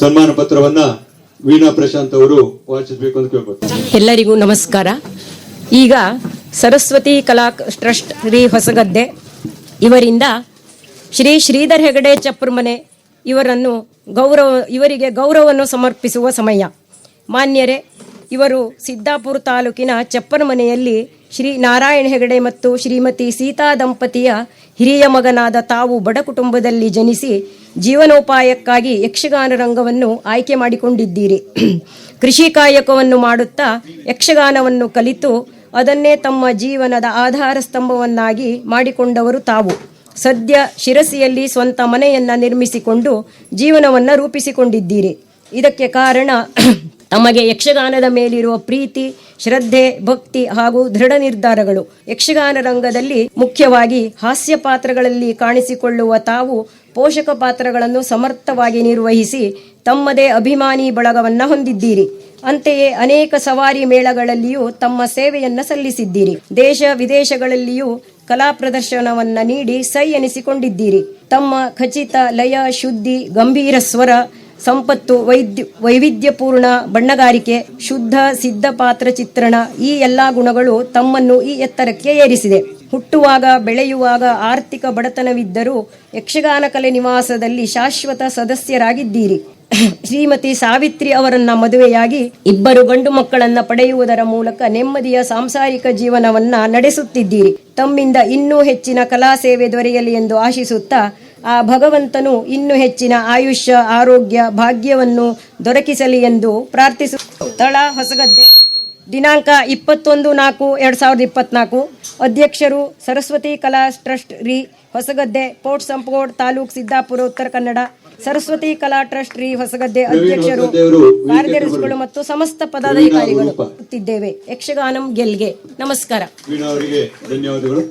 ಸನ್ಮಾನ ಪತ್ರವನ್ನ ವೀಣಾ ಪ್ರಶಾಂತ್ ಅವರು ವಾಚಿಸಬೇಕು ಅಂತ ಕೇಳ್ಬೋದು ಎಲ್ಲರಿಗೂ ನಮಸ್ಕಾರ. ಈಗ ಸರಸ್ವತಿ ಕಲಾ ಟ್ರಸ್ಟ್ ಶ್ರೀ ಹೊಸಗದ್ದೆ. ಇವರಿಂದ ಶ್ರೀ ಶ್ರೀಧರ್ ಹೆಗಡೆ ಚಪ್ಪರ್ಮನೆ ಇವರನ್ನು ಗೌರವ, ಇವರಿಗೆ ಗೌರವವನ್ನು ಸಮರ್ಪಿಸುವ ಸಮಯ. ಮಾನ್ಯರೇ, ಇವರು ಸಿದ್ದಾಪುರ ತಾಲೂಕಿನ ಚಪ್ಪರಮನೆಯಲ್ಲಿ ಶ್ರೀ ನಾರಾಯಣ ಹೆಗಡೆ ಮತ್ತು ಶ್ರೀಮತಿ ಸೀತಾ ದಂಪತಿಯ ಹಿರಿಯ ಮಗನಾದ ತಾವು ಬಡ ಕುಟುಂಬದಲ್ಲಿ ಜನಿಸಿ ಜೀವನೋಪಾಯಕ್ಕಾಗಿ ಯಕ್ಷಗಾನ ರಂಗವನ್ನು ಆಯ್ಕೆ ಮಾಡಿಕೊಂಡಿದ್ದೀರಿ. ಕೃಷಿ ಕಾಯಕವನ್ನು ಮಾಡುತ್ತಾ ಯಕ್ಷಗಾನವನ್ನು ಕಲಿತು ಅದನ್ನೇ ತಮ್ಮ ಜೀವನದ ಆಧಾರ ಸ್ತಂಭವನ್ನಾಗಿ ಮಾಡಿಕೊಂಡವರು ತಾವು. ಸದ್ಯ ಶಿರಸಿಯಲ್ಲಿ ಸ್ವಂತ ಮನೆಯನ್ನ ನಿರ್ಮಿಸಿಕೊಂಡು ಜೀವನವನ್ನ ರೂಪಿಸಿಕೊಂಡಿದ್ದೀರಿ. ಇದಕ್ಕೆ ಕಾರಣ ತಮಗೆ ಯಕ್ಷಗಾನದ ಮೇಲಿರುವ ಪ್ರೀತಿ, ಶ್ರದ್ಧೆ, ಭಕ್ತಿ ಹಾಗೂ ದೃಢ ನಿರ್ಧಾರಗಳು ಯಕ್ಷಗಾನ ರಂಗದಲ್ಲಿ ಮುಖ್ಯವಾಗಿ ಹಾಸ್ಯ ಪಾತ್ರಗಳಲ್ಲಿ ಕಾಣಿಸಿಕೊಳ್ಳುವ ತಾವು ಪೋಷಕ ಪಾತ್ರಗಳನ್ನು ಸಮರ್ಥವಾಗಿ ನಿರ್ವಹಿಸಿ ತಮ್ಮದೇ ಅಭಿಮಾನಿ ಬಳಗವನ್ನು ಹೊಂದಿದ್ದೀರಿ. ಅಂತೆಯೇ ಅನೇಕ ಸವಾರಿ ಮೇಳಗಳಲ್ಲಿಯೂ ತಮ್ಮ ಸೇವೆಯನ್ನ ಸಲ್ಲಿಸಿದ್ದೀರಿ. ದೇಶ ವಿದೇಶಗಳಲ್ಲಿಯೂ ಕಲಾ ಪ್ರದರ್ಶನವನ್ನ ನೀಡಿ ಸೈ ಎನಿಸಿಕೊಂಡಿದ್ದೀರಿ. ತಮ್ಮ ಖಚಿತ ಲಯ, ಶುದ್ಧಿ, ಗಂಭೀರ ಸ್ವರ ಸಂಪತ್ತು, ವೈದ್ಯ, ವೈವಿಧ್ಯಪೂರ್ಣ ಬಣ್ಣಗಾರಿಕೆ, ಶುದ್ಧ ಸಿದ್ಧ ಪಾತ್ರ ಚಿತ್ರಣ ಈ ಎಲ್ಲಾ ಗುಣಗಳು ತಮ್ಮನ್ನು ಈ ಎತ್ತರಕ್ಕೆ ಏರಿಸಿದೆ. ಹುಟ್ಟುವಾಗ, ಬೆಳೆಯುವಾಗ ಆರ್ಥಿಕ ಬಡತನವಿದ್ದರೂ ಯಕ್ಷಗಾನ ಕಲೆ ನಿವಾಸದಲ್ಲಿ ಶಾಶ್ವತ ಸದಸ್ಯರಾಗಿದ್ದೀರಿ. ಶ್ರೀಮತಿ ಸಾವಿತ್ರಿ ಅವರನ್ನ ಮದುವೆಯಾಗಿ ಇಬ್ಬರು ಗಂಡು ಮಕ್ಕಳನ್ನ ಪಡೆಯುವುದರ ಮೂಲಕ ನೆಮ್ಮದಿಯ ಸಾಂಸಾರಿಕ ಜೀವನವನ್ನ ನಡೆಸುತ್ತಿದ್ದೀರಿ. ತಮ್ಮಿಂದ ಇನ್ನೂ ಹೆಚ್ಚಿನ ಕಲಾ ಸೇವೆ ದೊರೆಯಲಿ ಎಂದು ಆಶಿಸುತ್ತಾ ಆ ಭಗವಂತನು ಇನ್ನು ಹೆಚ್ಚಿನ ಆಯುಷ್ಯ ಆರೋಗ್ಯ ಭಾಗ್ಯವನ್ನು ದೊರಕಿಸಲಿ ಎಂದು ಪ್ರಾರ್ಥಿಸು ಸ್ಥಳ ಹೊಸಗದ್ದೆ. ದಿನಾಂಕ ಇಪ್ಪತ್ತೊಂದು ನಾಲ್ಕು ಎರಡು ಸಾವಿರದ ಇಪ್ಪತ್ನಾಲ್ಕು. ಅಧ್ಯಕ್ಷರು ಸರಸ್ವತಿ ಕಲಾ ಟ್ರಸ್ಟ್ ರೀ ಹೊಸಗದ್ದೆ ಪೋರ್ಟ್ ಸಂಪೋರ್ಟ್ ತಾಲೂಕ್ ಸಿದ್ದಾಪುರ ಉತ್ತರ ಕನ್ನಡ. ಸರಸ್ವತಿ ಕಲಾ ಟ್ರಸ್ಟ್ ರೀ ಹೊಸಗದ್ದೆ ಅಧ್ಯಕ್ಷರು ಕಾರ್ಯದರ್ಶಿಗಳು ಮತ್ತು ಸಮಸ್ತ ಪದಾಧಿಕಾರಿಗಳು ಯಕ್ಷಗಾನಂ ಗೆಲ್ಗೆ. ನಮಸ್ಕಾರ. ಧನ್ಯವಾದಗಳು.